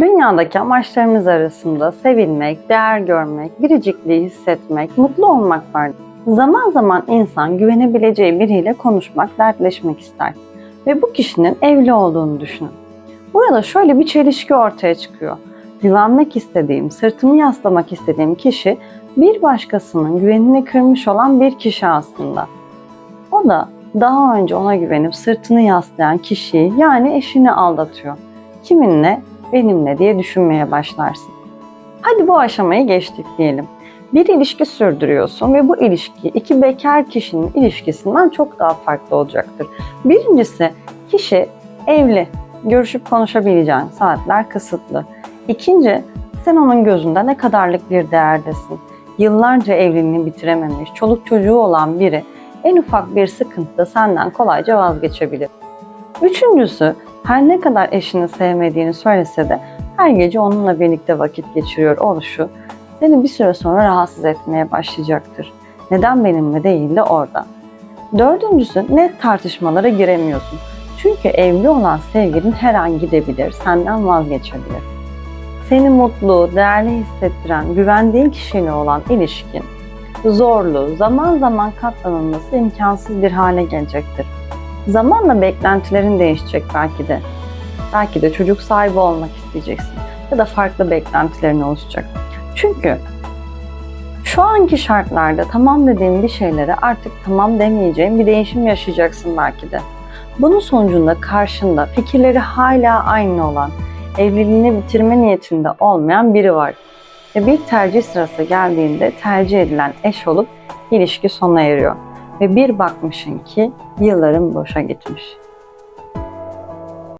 Dünyadaki amaçlarımız arasında sevilmek, değer görmek, biricikliği hissetmek, mutlu olmak var. Zaman zaman insan güvenebileceği biriyle konuşmak, dertleşmek ister. Ve bu kişinin evli olduğunu düşünün. Burada şöyle bir çelişki ortaya çıkıyor. Güvenmek istediğim, sırtımı yaslamak istediğim kişi bir başkasının güvenini kırmış olan bir kişi aslında. O da daha önce ona güvenip sırtını yaslayan kişiyi yani eşini aldatıyor. Kiminle? Benimle diye düşünmeye başlarsın. Hadi bu aşamayı geçtik diyelim. Bir ilişki sürdürüyorsun ve bu ilişki iki bekar kişinin ilişkisinden çok daha farklı olacaktır. Birincisi kişi evli, görüşüp konuşabileceğin saatler kısıtlı. İkinci, sen onun gözünde ne kadarlık bir değerdesin. Yıllarca evliliğini bitirememiş, çoluk çocuğu olan biri en ufak bir sıkıntıda senden kolayca vazgeçebilir. Üçüncüsü, her ne kadar eşini sevmediğini söylese de her gece onunla birlikte vakit geçiriyor oluşu seni bir süre sonra rahatsız etmeye başlayacaktır. Neden benimle değil de orada? Dördüncüsü net tartışmalara giremiyorsun. Çünkü evli olan sevgilin her an gidebilir, senden vazgeçebilir. Seni mutlu, değerli hissettiren, güvendiğin kişiyle olan ilişkin zorlu, zaman zaman katlanılması imkansız bir hale gelecektir. Zamanla beklentilerin değişecek belki de. Belki de çocuk sahibi olmak isteyeceksin ya da farklı beklentilerin oluşacak. Çünkü şu anki şartlarda tamam dediğin bir şeylere artık tamam demeyeceğin bir değişim yaşayacaksın belki de. Bunun sonucunda karşında fikirleri hala aynı olan, evliliğini bitirme niyetinde olmayan biri var. Ve bir tercih sırası geldiğinde tercih edilen eş olup ilişki sona eriyor. Ve bir bakmışın ki yılların boşa gitmiş.